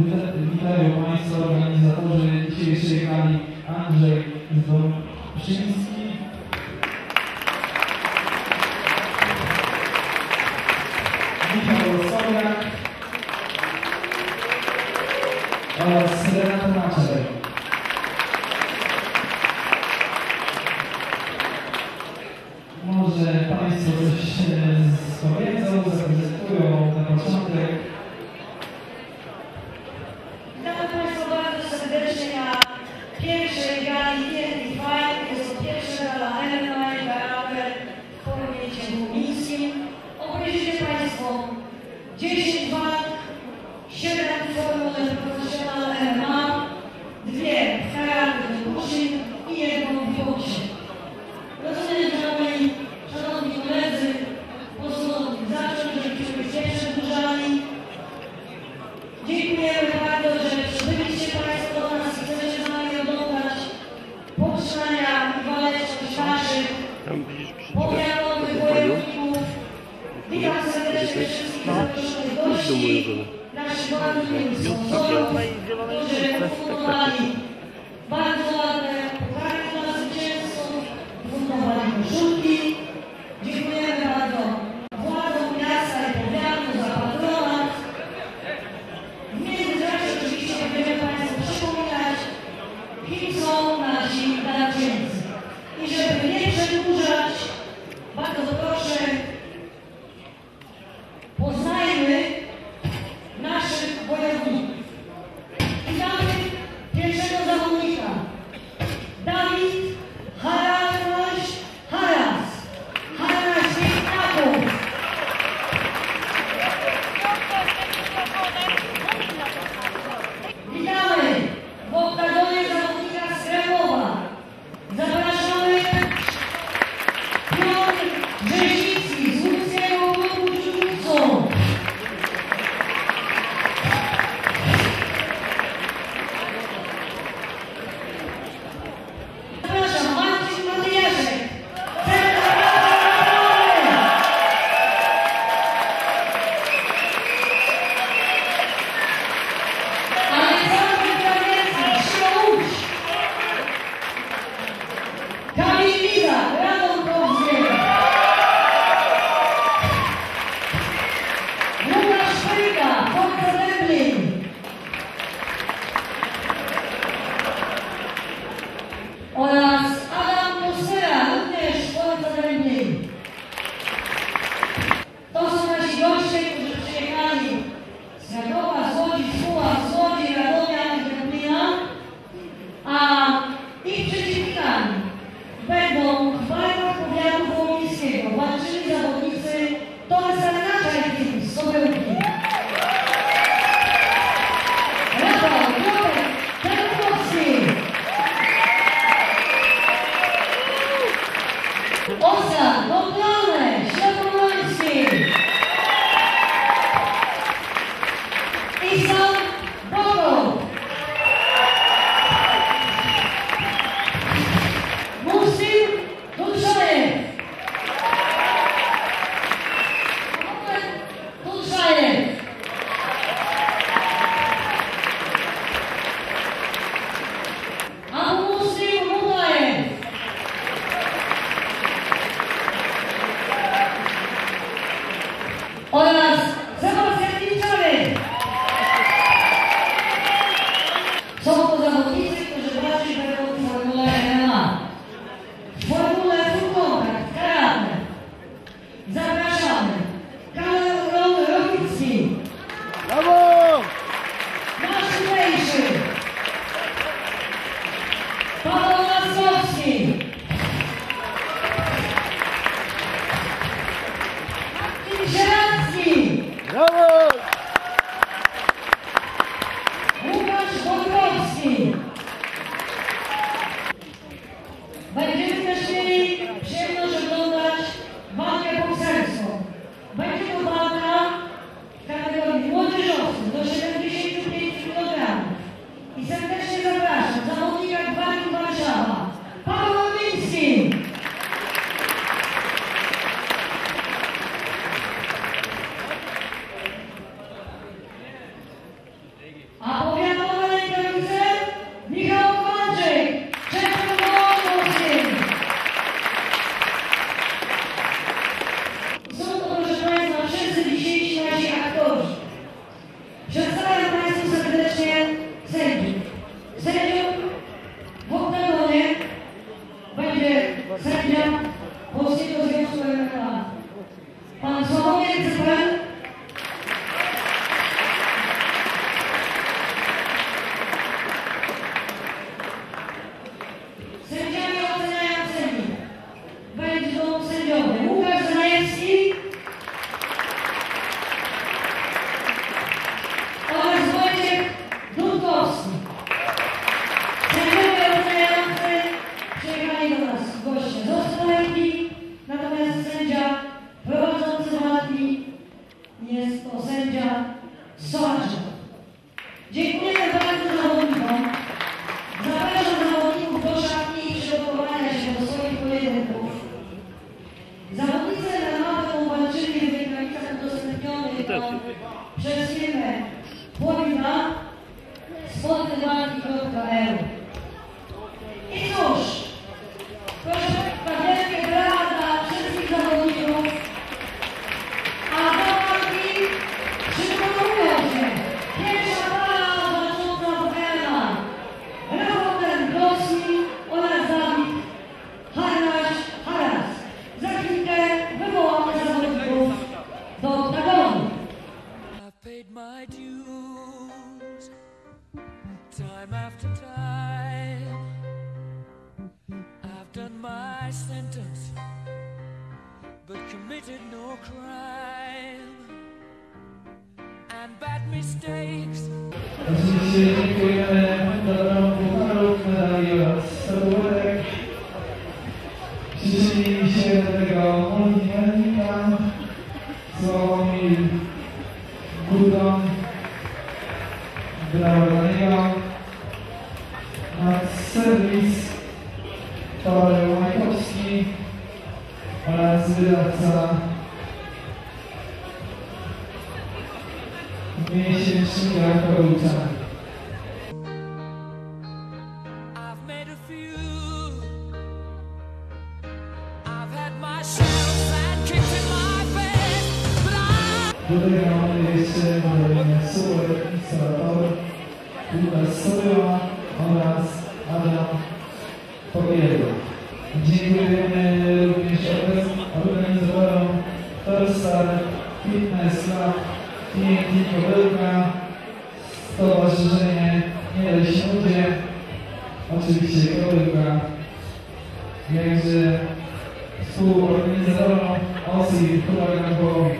Witają Państwa organizatorzy dzisiejszej gali Andrzej Zdolczyński. 10 walk, 7 formuł nasi bardziej są wzorów, którzy fundowali bardzo ładne Osa, pochwałę, ślepomąci! Hola. Bravo! Ah. but committed no crime and bad mistakes. Face, but I. Do tego mamy jeszcze kolejny super instalator Łukasz Sobiła oraz Adam Pogielny. Dziękujemy również organ- organizatorom Torstar Fitness Club, TNT Kobyłka, Stowarzyszenie Nie Ludzie, oczywiście Kobyłka, jakże współorganizatorom OSI Huragan Wołomin.